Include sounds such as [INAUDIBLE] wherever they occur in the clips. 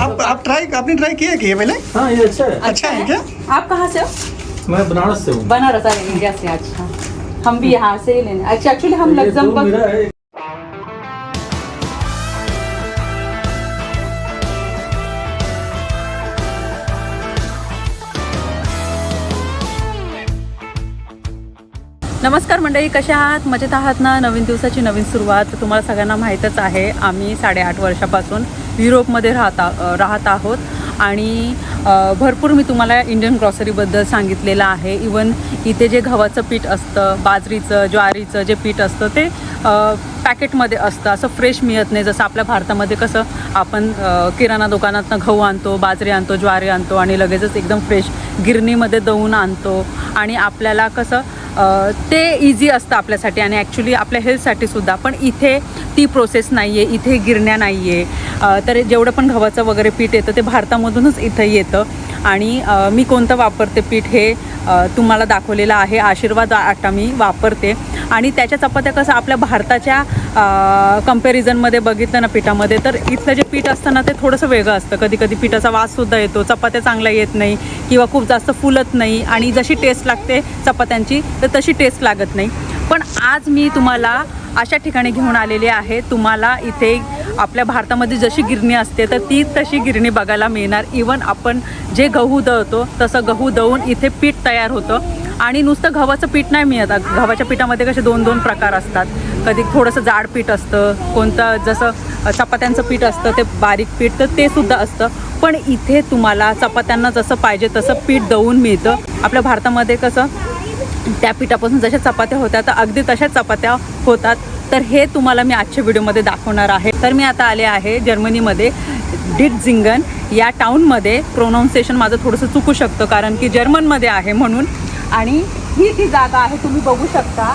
आप आप ट्राई आपने ट्राई किया कि ये पहले? हाँ ये अच्छा है। अच्छा है क्या? आप कहाँ से हो? मैं बनारस से हूँ। बनारस अरे इंडिया से अच्छा। हम भी यहाँ से ही लेने अच्छा एक्चुअली हम लग्जमबर्ग नमस्कार मंडळी कशा आहात? मजेत आहात ना? नवीन दिवसाची नवीन सुरुवात तुम्हाला सगळ्यांना माहीतच आहे. आम्ही साडेआठ वर्षापासून युरोपमध्ये राहता राहत आहोत. आणि भरपूर मी तुम्हाला इंडियन ग्रॉसरीबद्दल सांगितलेलं आहे. इवन इथे जे गव्हाचं पीठ असतं बाजरीचं ज्वारीचं जे पीठ असतं ते पॅकेटमध्ये असतं. असं फ्रेश मिळत नाही. जसं आपल्या भारतामध्ये कसं आपण किराणा दुकानातनं गहू आणतो बाजरी आणतो ज्वारी आणतो आणि लगेचच एकदम फ्रेश गिरणीमध्ये दवून आणतो. आणि आपल्याला कसं ते इझी असतं आपल्यासाठी आणि ॲक्च्युली आपल्या हेल्थसाठी सुद्धा. पण इथे ती प्रोसेस नाही आहे इथे गिरण्या नाही आहे तर जेवढं पण गव्हाचं वगैरे पीठ येतं ते भारतामधूनच इथं येतं. आणि मी कोणतं वापरते पीठ हे तुम्हाला दाखवलेलं आहे. आशीर्वाद आटा मी वापरते. आणि त्याच्या चपात्या कसं आपल्या भारताच्या कम्पॅरिझनमध्ये बघितलं ना पिठामध्ये तर इथलं जे पीठ असतं ना ते थोडंसं वेगळं असतं. कधी कधी पिठाचा वाससुद्धा येतो चपात्या चांगल्या येत नाही किंवा खूप जास्त फुलत नाही. आणि जशी टेस्ट लागते चपात्यांची तर तशी टेस्ट लागत नाही. पण आज मी तुम्हाला अशा ठिकाणी घेऊन आलेले आहे. तुम्हाला इथे आपल्या भारतामध्ये जशी गिरणी असते तर ती तशी गिरणी बघायला मिळणार. इवन आपण जे गहू दळतो तसं गहू दळून इथे पीठ तयार होतं. आणि नुसतं गव्हाचं पीठ नाही मिळत. गव्हाच्या पिठामध्ये कसे दोन दोन प्रकार असतात. कधी थोडंसं जाड पीठ असतं कोणतं जसं चपात्यांचं पीठ असतं ते बारीक पीठ तर ते सुद्धा असतं. पण इथे तुम्हाला चपात्यांना जसं पाहिजे तसं पीठ दळून मिळतं. आपल्या भारतामध्ये कसं त्या पिठापासून जशा चपात्या होत्या तर अगदी तशाच चपात्या होतात. तर हे तुम्हाला मी आजच्या व्हिडिओमध्ये दाखवणार आहे. तर मी आता आले आहे जर्मनीमध्ये. डिटझिंगन या टाऊनमध्ये प्रोनाऊन्सिएशन माझं थोडंसं चुकू शकतं कारण की जर्मनमध्ये आहे म्हणून. आणि ही जी जागा आहे तुम्ही बघू शकता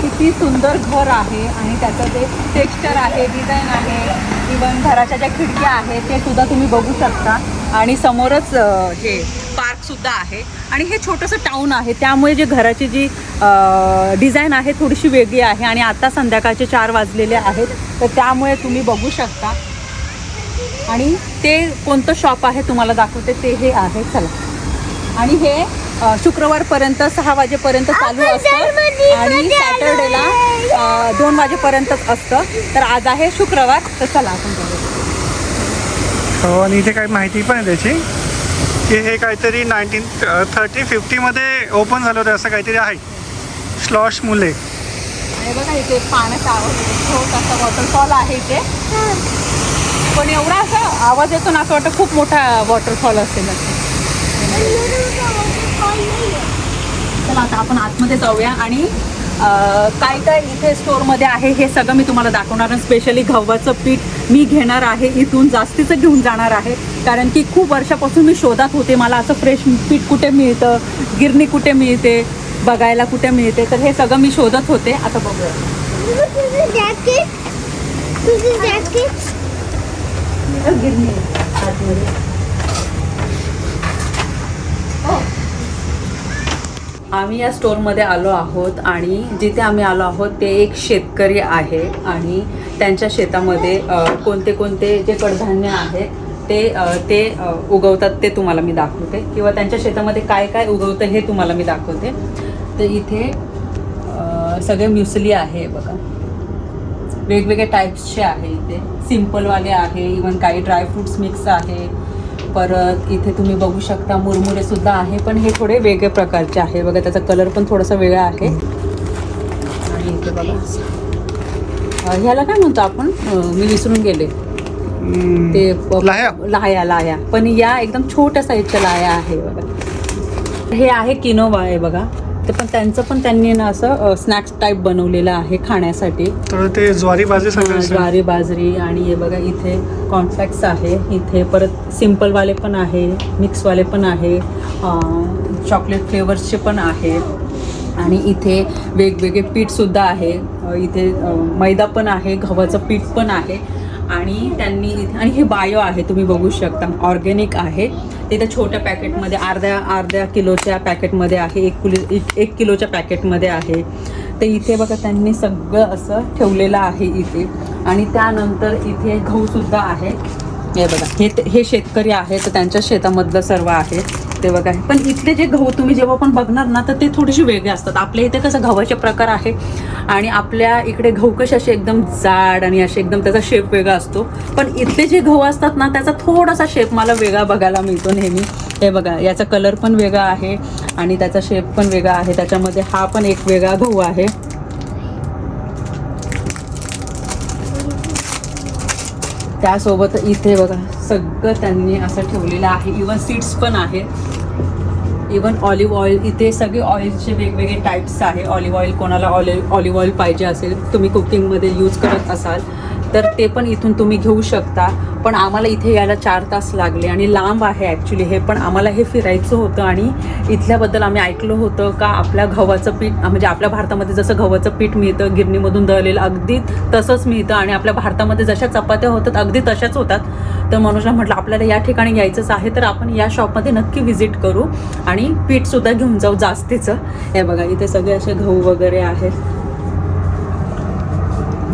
किती सुंदर घर आहे आणि त्याचं जे टेक्स्चर आहे डिझाईन आहे इवन घराच्या ज्या खिडक्या आहेत ते सुद्धा तुम्ही बघू शकता. आणि समोरच जे हे पार्कसुद्धा आहे. आणि हे छोटंसं टाऊन आहे. त्यामुळे जे घराची जी डिझाईन आहे थोडीशी वेगळी आहे आणि आता संध्याकाळचे चार वाजलेले आहेत. तर त्यामुळे तुम्ही बघू शकता. आणि ते कोणतं शॉप आहे तुम्हाला दाखवते ते हे आहे. चला. आणि हे शुक्रवारपर्यंत सहा वाजेपर्यंत चालू असतं. आणि सॅटर्डेला दोन वाजेपर्यंतच असतं. तर आज आहे शुक्रवार. तर चला आपण. हो आणि इथे काही माहिती पण आहे त्याची. की हे काहीतरी नाईन्टीन थर्टी फिफ्टीमध्ये ओपन झालं होतं असं काहीतरी आहे. स्लॉश मुले. आणि बघा इथे पाण्याचा आवाज येतो वॉटरफॉल आहे इथे. पण एवढा असा आवाज येतो ना असं वाटतं खूप मोठा वॉटरफॉल असेल. चला आता आपण आतमध्ये जाऊया आणि काय काय इथे स्टोअरमध्ये आहे हे सगळं मी तुम्हाला दाखवणार आहे. स्पेशली गव्हाचं पीठ मी घेणार आहे इथून जास्तीचं घेऊन जाणार आहे. कारण की खूप वर्षापासून मी शोधात होते मला असं फ्रेश पीठ कुठे मिळतं गिरणी कुठे मिळते बघायला कुठे मिळते. तर हे सगळं मी शोधत होते. आता बघूया. गिरणी आहे आतमध्ये. हो. आम्ही या स्टोरमध्ये आलो आहोत आणि जिथे आम्ही आलो आहोत ते एक शेतकरी आहे आणि त्यांच्या शेतामध्ये कोणते कोणते जे कडधान्य आहे ते ते उगवतात ते तुम्हाला मी दाखवते. किंवा त्यांच्या शेतामध्ये काय काय उगवतं हे तुम्हाला मी दाखवते. तर इथे सगळे म्युसली आहे बघा. वेगवेगळ्या टाईप्सचे आहे इथे. सिम्पलवाले आहे इवन काही ड्रायफ्रुट्स मिक्स आहे. परत इथे तुम्ही बघू शकता मुरमुरे सुद्धा आहे पण हे थोडे वेगळे प्रकारचे आहे. बघा त्याचा कलर पण थोडासा वेगळा आहे. आणि इथे बघा. ह्याला काय म्हणतो आपण? मी विसरून गेले. ते? लाह्या. लाह्या पण या एकदम छोट्या साईजच्या लाह्या आहे बघा. हे आहे किनोवा आहे बघा. ते पण त्यांचं पण त्यांनी ना असं स्नॅक्स टाईप बनवलेलं आहे खाण्यासाठी. तर ते ज्वारी बाजरी ज्वारी बाजरी आणि हे बघा इथे कॉन्फ्लॅक्स आहे. इथे परत सिम्पलवाले पण आहे मिक्सवाले पण आहे चॉकलेट फ्लेवर्सचे पण आहे. आणि इथे वेगवेगळे पीठसुद्धा आहे. इथे मैदा पण आहे गव्हाचं पीठ पण आहे. आणि त्यांनी इथे आणि हे बायो आहे तुम्ही बघू शकता. ऑर्गॅनिक आहे. ते त्या छोट्या पॅकेटमध्ये अर्ध्या अर्ध्या किलोच्या पॅकेटमध्ये आहे एक किलो एक- एक किलोच्या पॅकेटमध्ये आहे. तर इथे बघा त्यांनी सगळं असं ठेवलेलं आहे इथे. आणि त्यानंतर इथे गहूसुद्धा आहे. हे बघा हे हे शेतकरी आहे तर त्यांच्या शेतामधलं सर्व आहे. ते बघा. पण इथले जे गहू तुम्ही जेव्हा पण बघणार ना तर ते थोडेसे वेगळे असतात. आपल्या इथे कसं गव्हाचे प्रकार आहे आणि आपल्या इकडे गहू कसे असे एकदम जाड आणि असे एकदम त्याचा शेप वेगळा असतो. पण इथले जे गहू असतात ना त्याचा थोडासा शेप मला वेगळा बघायला मिळतो नेहमी. हे बघा याचा कलर पण वेगळा आहे आणि त्याचा शेप पण वेगळा आहे. त्याच्यामध्ये हा पण एक वेगळा गहू आहे. त्यासोबत इथे बघा सगळं त्यांनी असं ठेवलेलं आहे. इवन सीड्स पण आहेत. इवन ऑलिव्ह ऑइल इथे सगळे ऑइलचे वेगवेगळे टाईप्स आहे. ऑलिव्ह ऑइल कोणाला ऑलिव्ह ऑलिव्ह ऑइल पाहिजे असेल तुम्ही कुकिंगमध्ये यूज करत असाल. तर ते पण इथून तुम्ही घेऊ शकता. पण आम्हाला इथे यायला चार तास लागले आणि लांब आहे ॲक्च्युली हे पण आम्हाला हे फिरायचं होतं आणि इथल्याबद्दल आम्ही ऐकलं होतं का आपल्या गव्हाचं पीठ म्हणजे आपल्या भारतामध्ये जसं गव्हाचं पीठ मिळतं गिरणीमधून दळलेलं अगदी तसंच मिळतं आणि आपल्या भारतामध्ये जशा चपात्या होतात अगदी तशाच होतात. तर मनोजला म्हटलं आपल्याला या ठिकाणी यायचंच आहे तर आपण या शॉपमध्ये नक्की व्हिजिट करू आणि पीठसुद्धा घेऊन जाऊ जास्तीचं. हे बघा इथे सगळे असे गहू वगैरे आहेत.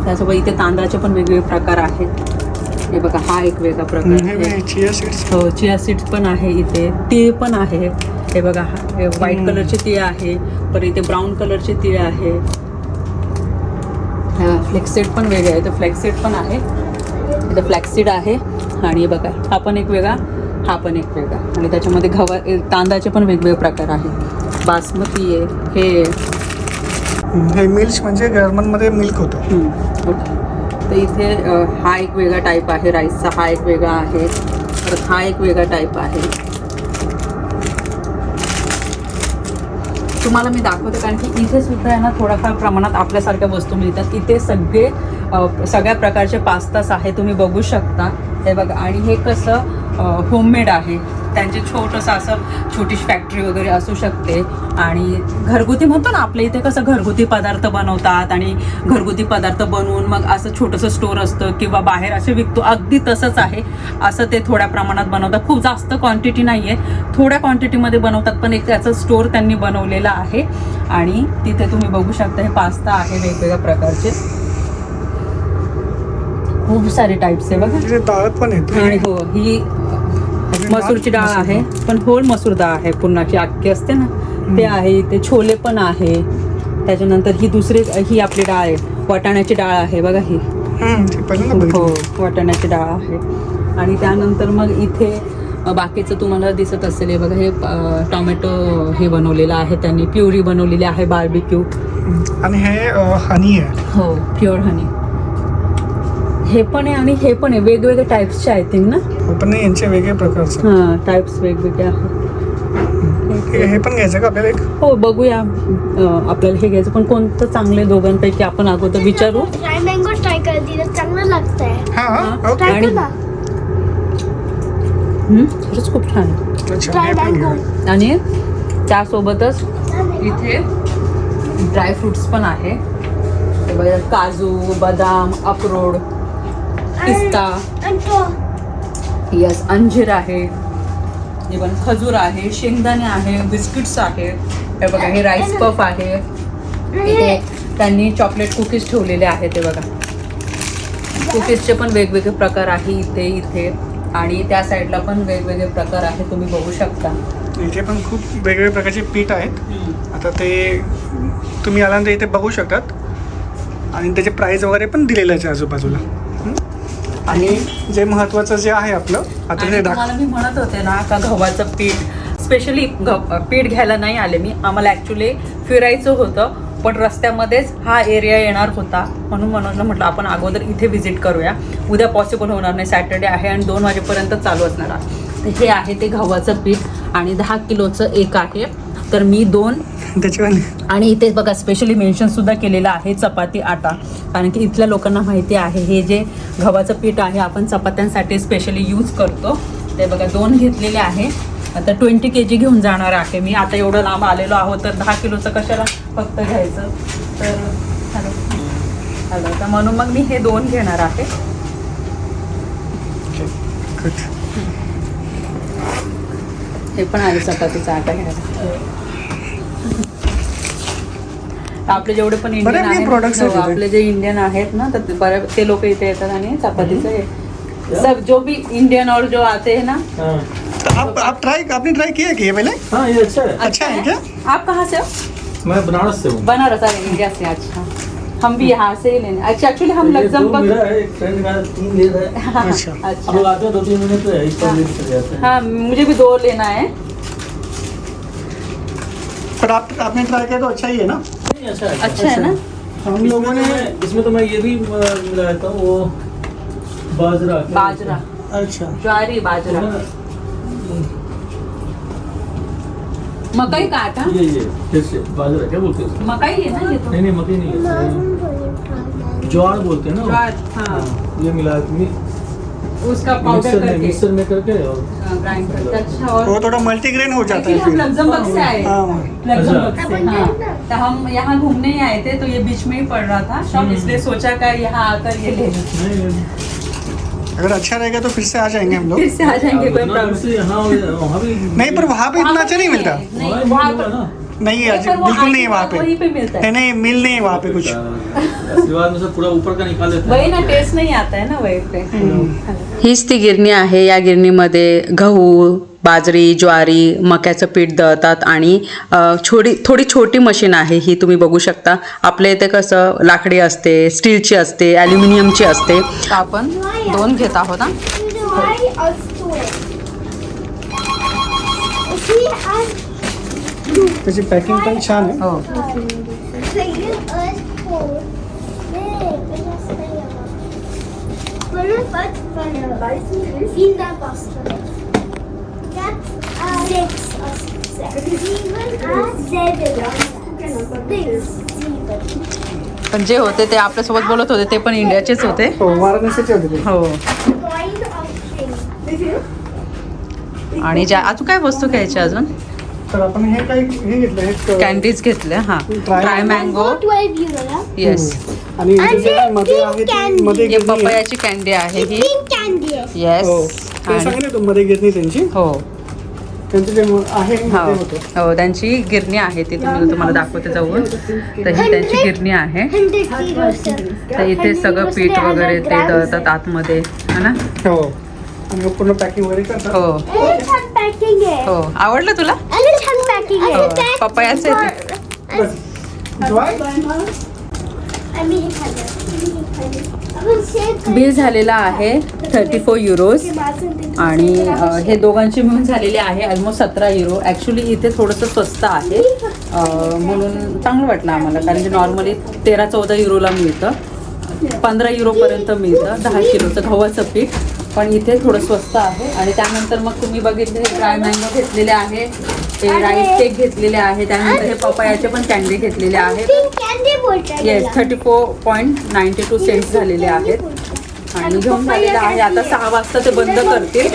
त्यासोबत इथे तांदळाचे पण वेगवेगळे प्रकार आहेत. हे बघा हा एक वेगळा प्रकार आहे. चिया सीड्स हो चिया सीड्स पण आहे इथे. तीळ पण आहे. हे बघा व्हाईट. कलरचे तीळ आहे. परत इथे ब्राऊन कलरचे तीळ आहे. फ्लेक्सीड पण वेगळे आहे. तर फ्लेक्सीड पण आहे. इथे फ्लॅक्सीड आहे. आणि हे बघा हा पण एक वेगळा हा पण एक वेगळा. आणि त्याच्यामध्ये गव्हा ए, तांदळाचे पण वेगवेगळे प्रकार आहे बासमती आहे हे हे मिल्क म्हणजे जर्मनमध्ये मिल्क होतं. ओके तर इथे हा एक वेगळा टाईप आहे राईसचा हा एक वेगळा आहे परत हा एक वेगळा टाईप आहे. तुम्हाला मी दाखवते कारण की इथे सुद्धा आहे ना थोड्याफार प्रमाणात आपल्यासारख्या वस्तू मिळतात. इथे सगळे सगळ्या प्रकारचे पास्तास आहे तुम्ही बघू शकता. हे बघा आणि हे कसं होममेड आहे. त्यांचे छोटंसं असं छोटीशी फॅक्टरी वगैरे असू शकते. आणि घरगुती म्हणतो ना आपल्या इथे कसं घरगुती पदार्थ बनवतात आणि घरगुती पदार्थ बनवून मग असं छोटंसं स्टोर असतं किंवा बाहेर असे विकतो. अगदी तसंच आहे. असं ते थोड्या प्रमाणात बनवतात. खूप जास्त क्वांटिटी नाही आहे थोड्या क्वांटिटीमध्ये बनवतात पण एक त्याचं स्टोर त्यांनी बनवलेलं आहे. आणि तिथे तुम्ही बघू शकता हे पास्ता आहे वेगवेगळ्या प्रकारचे. खूप सारे टाईप्स आहे बघा. पण येते. आणि हो ही मसूरची डाळ आहे पण होल मसूर डाळ आहे पूर्णाची अख्खी असते ना ते आहे इथे छोले पण आहे. त्याच्यानंतर ही दुसरी ही आपली डाळ आहे वाटाण्याची डाळ आहे बघा ही. ते हो वाटाण्याची डाळ आहे. आणि त्यानंतर मग इथे बाकीचं तुम्हाला दिसत असेल हे बघा हे टोमॅटो हे बनवलेलं आहे त्यांनी प्युरी बनवलेली आहे बार्बिक्यू. आणि हे हनी आहे. हो प्युअर हनी हे पण आहे आणि हे पण आहे. वेगवेगळे टाईप्सचे आय थिंक ना? हो, पण यांचे वेगळे प्रकारचे हां टाईप्स वेगवेगळे आहेत. हे हे पण घ्यायचं का आपल्याला एक? हो बघूया. अं, आपल्याला हे घ्यायचं. पण कोणतं चांगलं आहे दोघांपैकी आपण अगोदर विचारू? ड्राय मँगो ट्राय कर दिलं. चांगलं लागतंय. हा हा. ओके. ट्राय कर आणि- ना हं, खरंच खूप छान आहे. अच्छा ड्राय हे पण मँगो घेऊया. आणि त्यासोबतच इथे ड्रायफ्रुट्स पण आहे. हे बघा, काजू बदाम अक्रोड पिस्ता. यस अंजीर आहे. इवन खजूर आहे शेंगदाणे आहे बिस्किट्स आहे. हे बघा हे राईस पफ आहे. इथे त्यांनी चॉकलेट कुकीज ठेवलेले आहेत ते बघा. कुकीजचे पण वेगवेगळे प्रकार आहे इथे इथे. आणि त्या साईडला पण वेगवेगळे प्रकार आहे तुम्ही बघू शकता. इथे पण खूप वेगवेगळ्या प्रकारचे पीठ आहेत. आता ते तुम्ही आल्यानंतर इथे बघू शकतात. आणि त्याचे प्राईज वगैरे पण दिलेलं आहे आजूबाजूला? आणि जे महत्त्वाचं जे आहे आपलं आता ते तुम्हाला मी म्हणत होते ना का गव्हाचं पीठ स्पेशली पीठ घ्यायला नाही आले मी. आम्हाला ॲक्च्युली फिरायचं होतं पण रस्त्यामध्येच हा एरिया येणार होता. म्हणून म्हणून म्हटलं आपण अगोदर इथे व्हिजिट करूया. उद्या पॉसिबल होणार नाही. सॅटर्डे आहे आणि दोन वाजेपर्यंत चालू असणार आहे. हे आहे ते गव्हाचं पीठ आणि दहा किलोचं एक आहे. तर मी दोन. आणि इथे बघा स्पेशली मेन्शन सुद्धा केलेलं आहे चपाती आटा. कारण की इथल्या लोकांना माहिती आहे हे जे गव्हाचं पीठ आहे आपण चपात्यांसाठी स्पेशली यूज करतो. ते बघा दोन घेतलेले आहे. आता ट्वेंटी के जी घेऊन जाणार आहे मी. आता एवढं लांब आलेलो आहोत तर दहा किलोचं कशाला फक्त घ्यायचं? तर हॅलो. हॅलो तर म्हणून मग मी हे दोन घेणार आहे. हे पण आहे चपातीचा आटा घ्यायला. आपले जेवढे पण इंडियन आहेत. आपले जे इंडियन आहेत ना तर ते बऱ्या ते लोक इथे येतात आणि चपातीचं सब जो भी इंडियन और जो आते हैं ना हाँ. तो आप आप ट्राई आपने ट्राई किया कि ये पहले हाँ ये अच्छा है। अच्छा है क्या? आप कहाँ से हो? मैं बनारस से हूँ। बनारस अरे इंडिया से अच्छा। हम भी यहाँ से ही लेने अच्छा एक्चुअली हम दो लग्जमबर्ग मेरा एक फ्रेंड का तीन ले रहा [LAUGHS] अच्छा। हम अच्छा लोग आते हैं दो तीन महीने तो हैं। हाँ मुझे भी दो लेना है। पर आप आपने ट्राई किया तो अच्छा ही है ना? नहीं, अच्छा है। अच्छा है ना? हम लोगों ने तो इसमें तो मैं ये भी मिलाता हूँ वो बाजरा। बाजरा। अच्छा। ज्वारी बाजरा। मकई का आटा? ये ये फिर से बाजरा क्या बोलते हैं मकई है ना ये तो? नहीं नहीं मकई नहीं है ज्वार बोलते हैं ना ज्वार हाँ। ये मिला मी- उसका पाउडर करके। मिक्सर में करके और ग्राइंड करके। अच्छा और वो थोड़ा मल्टीग्रेन हो जाता है हम लग्जमबर्ग से आए। हाँ। लग्जमबर्ग से हाँ। तो हम यहाँ घूमने ही आए थे तो ये बीच में ही पड़ रहा था शॉप इसलिए सोचा का यहाँ आकर ये ले अगर अच्छा रहेगा तो फिर से आ जाएँगे हम लोग। फिर से आ जाएँगे कोई उतना दूर प्रॉब्लम नहीं। पर वहाँ पे इतना अच्छा नहीं मिलता। नहीं ना बिल्कुल नहीं है वहाँ पे. है नहीं नहीं मिल नहीं है वहाँ पे कुछ. आशीर्वाद में से पूरा ऊपर का निकाल लेते वही ना टेस्ट नहीं आता है ना वही पे. हीच ती गिरणी आहे. या गिरणीमध्ये गहू बाजरी ज्वारी मक्याचं पीठ दळतात आणि छोटी थोडी छोटी मशीन आहे ही तुम्ही बघू शकता. आपल्या इथे कसं लाकडी असते स्टीलची असते ॲल्युमिनियमची असते. आपण दोन घेत आहोत हा. त्याची पॅकिंग पण छान आहे. हो. पण जे होते ते आपल्यासोबत बोलत होते ते पण इंडियाचेच होते. हो, हो. आणि ज्या अजून काय वस्तू घ्यायच्या अजून? तर आपण हे काही हे घेतलं हे कॅन्डीज घेतल्या हा. ड्राय. मँगो 12 euro ना? येस आणि जे मध्ये आहे pink ती candy. मध्ये हे गिरणी आहे. पपयाची कॅन्डी आहे ही आहे. येस हो. ते सांगितलं तू मध्ये गिरणी त्यांची. हो. त्यांचं जे म- आहे हो. मध्ये होतं. हो त्यांची गिरणी आहे ती तुम्ही तुम्हाला दाखवते जाऊन. तर ही त्यांची गिरणी आहे. 100 euro sir. तर इथे सगळं पीठ वगैरे ते दळतात आतमध्ये. है ना? हो. आणि मग पूर्ण पॅकिंग वगैरे करतात. हो. लय छान पॅकिंग आहे. हो. आवडलं तुला? हो, हे हे खाल्लं. आपण शेअर बिल झालेला आहे थर्टी फोर युरोज आणि हे दोघांची मिळून झालेले आहे ऑलमोस्ट सतरा युरो ॲक्च्युली इथे थोडंसं स्वस्त आहे. म्हणून चांगलं वाटलं आम्हाला कारण की नॉर्मली तेरा चौदा युरोला मिळतं. पंधरा युरोपर्यंत मिळतं. दहा किलोचं गव्हाचं पीठ. पण इथे थोडं स्वस्त आहे. आणि त्यानंतर मग तुम्ही बघितले हे ड्राय मँगो घेतलेले आहे. हे राईस केक घेतलेले आहे. त्यानंतर हे पपयाचे पण कॅन्डी घेतलेले आहेत. Yes thirty four point ninety two cents झालेले आहेत. आणि घेऊन झालेलं आहे. आता सहा वाजता ते बंद करतील.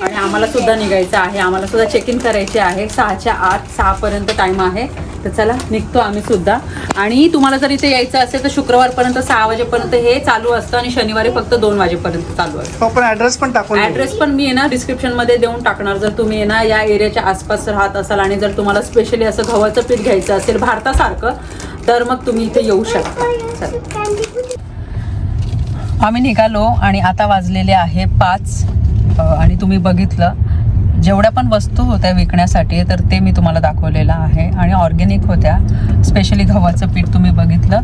आणि आम्हाला सुद्धा निघायचं आहे. आम्हाला सुद्धा चेक इन करायचे आहे. सहाच्या आत सहापर्यंत टाईम आहे. तर चला निघतो आम्ही सुद्धा. आणि तुम्हाला जर इथे यायचं असेल तर शुक्रवारपर्यंत सहा वाजेपर्यंत हे चालू असतं आणि शनिवारी फक्त दोन वाजेपर्यंत चालू असतं. आपण ऍड्रेस पण टाकून देऊ. ॲड्रेस पण मी आहे ना डिस्क्रिप्शनमध्ये देऊन टाकणार. जर तुम्ही आहे ना या एरियाच्या आसपास राहत असाल आणि जर तुम्हाला स्पेशली असं गव्हाचं पीठ घ्यायचं असेल भारतासारखं तर मग तुम्ही इथे येऊ शकता. चला. आम्ही निघालो आणि आता वाजलेले आहे पाच आणि तुम्ही बघितलं. जेवढ्या पण वस्तू होत्या विकण्यासाठी तर ते मी तुम्हाला दाखवलेलं आहे. आणि ऑर्गेनिक होत्या स्पेशली गव्हाचं पीठ तुम्ही बघितलं.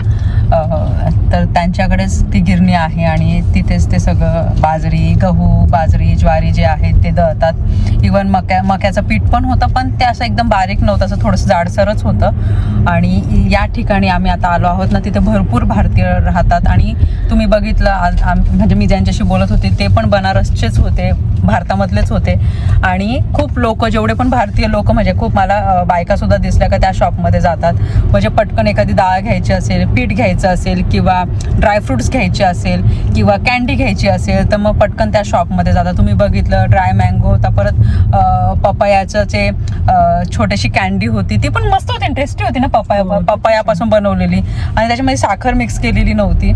तर त्यांच्याकडेच ती गिरणी आहे आणि तिथेच ते सगळं बाजरी गहू बाजरी ज्वारी जे आहेत ते दळतात. इवन मक्या मक्याचं पीठ पण होतं पण ते असं एकदम बारीक नव्हतं असं थोडंसं जाडसरच होतं. आणि या ठिकाणी आम्ही आता आलो आहोत ना तिथे भरपूर भारतीय राहतात. आणि तुम्ही बघितलं आज आम- म्हणजे मी ज्यांच्याशी बोलत होते ते पण बनारसचेच होते भारतामधलेच होते. आणि खूप लोक जेवढे पण भारतीय लोक म्हणजे खूप मला बायका सुद्धा दिसल्या का त्या शॉपमध्ये जातात. म्हणजे पटकन एखादी डाळ घ्यायची असेल पीठ घ्यायचं असेल किंवा ड्रायफ्रुट्स घ्यायचे असेल किंवा कॅन्डी घ्यायची असेल तर मग पटकन त्या शॉपमध्ये जातात. तुम्ही बघितलं ड्राय मँगो होता परत पपयाचं जे छोटीशी कॅन्डी होती ती पण मस्त होती टेस्टी होती ना पपया पपयापासून बनवलेली. आणि त्याच्यामध्ये साखर मिक्स केलेली नव्हती.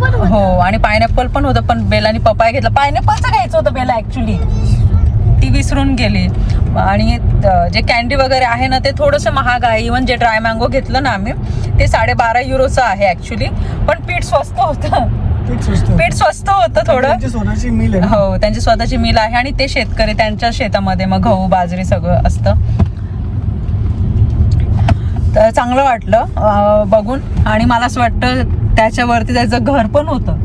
पण हो आणि पायनॅपल पण होतं पण बेलानी पपाया घेतला. पायनॅपलचं घ्यायचं होतं बेला ऍक्च्युली ती विसरून गेली. आणि जे कॅन्डी वगैरे आहे ना ते थोडंसं महाग आहे. इवन जे ड्राय मँगो घेतलं ना आम्ही ते साडेबारा युरोचं आहे ॲक्च्युली पण पीठ स्वस्त होतं. पीठ स्वस्त होतं. पीठ स्वस्त होतं थोडं. त्यांची स्वतःची मिल. हो त्यांची स्वतःची मिल आहे. आणि ते शेतकरी त्यांच्या शेतामध्ये मग गहू बाजरी सगळं असतं. तर चांगलं वाटलं. बघून. आणि मला असं वाटतं त्याच्यावरती त्याचं घर पण होतं.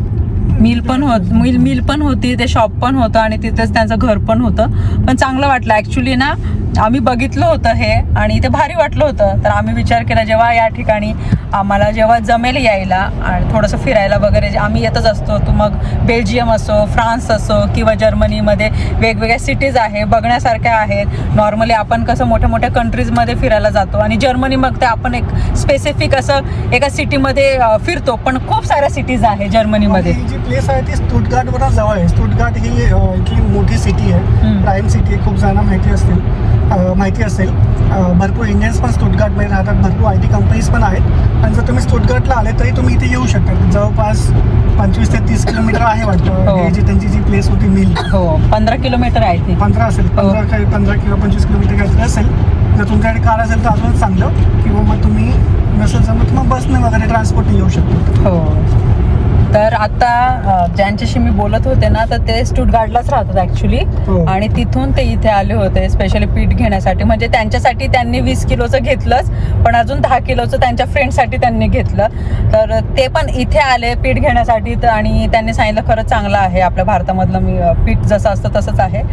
मिल पण होत मिल मिल पण होती ते शॉप पण होतं आणि तिथेच त्यांचं घर पण होतं. पण चांगलं वाटलं. ॲक्च्युली ना आम्ही बघितलं होतं हे आणि ते भारी वाटलं होतं. तर आम्ही विचार केला जेव्हा या ठिकाणी आम्हाला जेव्हा जमेल यायला आणि थोडंसं फिरायला वगैरे आम्ही येतच असतो तो मग बेल्जियम असो फ्रान्स असो किंवा जर्मनीमध्ये वेगवेगळ्या सिटीज आहे बघण्यासारख्या आहेत. नॉर्मली आपण कसं मोठ्या मोठ्या कंट्रीजमध्ये फिरायला जातो आणि जर्मनी मग ते आपण एक स्पेसिफिक असं एका सिटीमध्ये फिरतो. पण खूप साऱ्या सिटीज आहे जर्मनीमध्ये. जी प्लेस आहे ती स्टुटगार्ट वरून जवळ आहे. स्टुटगार्ट ही इथली मोठी सिटी आहे. प्राईम सिटी आहे. खूप जणांना माहिती असतील. माहिती असेल. भरपूर इंडियन्स पण स्टुटगार्टमध्ये राहतात. भरपूर आय टी कंपनीज पण आहेत. आणि जर तुम्ही स्टुटगार्टला आले तरी तुम्ही इथे येऊ शकता. जवळपास पंचवीस ते तीस किलोमीटर आहे हो. वाटतं. ही. जी त्यांची जी प्लेस होती मिल हो. पंधरा किलोमीटर आहे ते. पंधरा असेल. पंधरा काही पंधरा किंवा पंचवीस किलोमीटर काहीतरी असेल. जर तुमच्याकडे कार असेल तर अजूनच चांगलं. किंवा मग तुम्ही नसेल जमत मग बसने वगैरे ट्रान्सपोर्टने येऊ शकतो. हो. तर आता ज्यांच्याशी मी बोलत होते ना तर ते स्टुटगार्डलाच राहतात ऍक्च्युली हो. आणि तिथून ते इथे आले होते स्पेशली पीठ घेण्यासाठी. म्हणजे त्यांच्यासाठी त्यांनी वीस किलोचं घेतलंच पण अजून दहा किलोचं त्यांच्या फ्रेंडसाठी त्यांनी घेतलं. तर ते पण इथे आले पीठ घेण्यासाठी तर आणि त्यांनी सांगितलं खरंच चांगलं आहे आपल्या भारतामधलं मी पीठ जसं असतं तसंच आहे.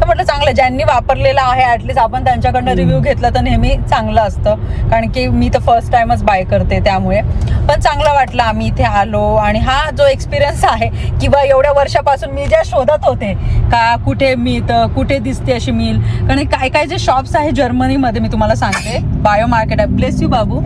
तर म्हटलं चांगलं ज्यांनी वापरलेलं आहे ॲटलिस्ट आपण त्यांच्याकडनं रिव्ह्यू घेतला तर नेहमी चांगलं असतं. कारण की मी तर फर्स्ट टाइमच बाय करते त्यामुळे. पण चांगलं वाटलं आम्ही इथे आलो. आणि हा जो एक्सपिरियन्स आहे किंवा एवढ्या वर्षापासून मी ज्या शोधत होते का कुठे मिळतं कुठे दिसते अशी मिल कारण काय काय जे शॉप्स आहे जर्मनीमध्ये मी तुम्हाला सांगते बायो मार्केट आहे ब्लेस यू बाबू.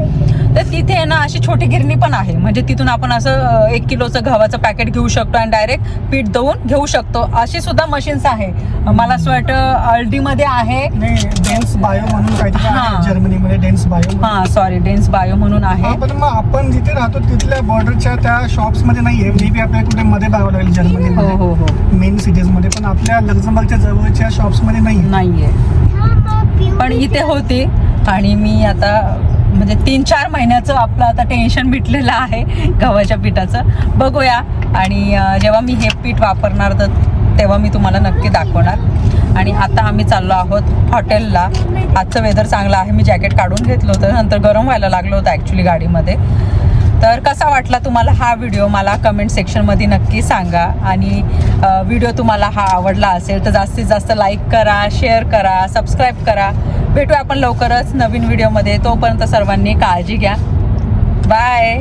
तर तिथे ना अशी छोटी गिरणी पण आहे म्हणजे तिथून आपण असं एक किलोचं गव्हाचं पॅकेट घेऊ शकतो आणि डायरेक्ट पीठ दवून घेऊ शकतो. अशी सुद्धा मशीन्स आहे. मला असं वाटतं अल्डीमध्ये आहे. नाही डेन्स बायो म्हणून जर्मनीमध्ये डेन्स बायो हां सॉरी डेन्स बायो म्हणून आहे. पण मग आपण जिथे राहतो तिथल्या बॉर्डरच्या त्या शॉप्समध्ये मे बी आपल्याला कुठे मध्ये बघावं लागेल हो जर्मनीमध्ये. हो हो मेन सिटीजमध्ये. पण आपल्या लक्झमबर्गच्या जवळच्या शॉप्समध्ये नाहीये. नाहीये. पण इथे होती. आणि मी आता म्हणजे तीन चार महिन्याचं आपलं आता टेन्शन मिटलेलं आहे गव्हाच्या पिठाचं. बघूया. आणि अं, जेव्हा मी हे पीठ वापरणार तर तेव्हा मी तुम्हाला नक्की दाखवणार. आणि आता आम्ही चाललो आहोत हॉटेलला. आजचं वेदर चांगलं आहे. मी जॅकेट काढून घेतलं होतं. नंतर गरम व्हायला लागलं होतं ॲक्च्युली गाडीमध्ये. तर कसा वाटला तुम्हाला हा व्हिडिओ मला कमेंट सेक्शनमध्ये नक्की सांगा. आणि व्हिडिओ तुम्हाला हा आवडला असेल तर जास्तीत जास्त लाईक करा शेअर करा सबस्क्राईब करा. भेटूया आपण लवकरच नवीन व्हिडिओमध्ये तोपर्यंत सर्वांनी काळजी घ्या. बाय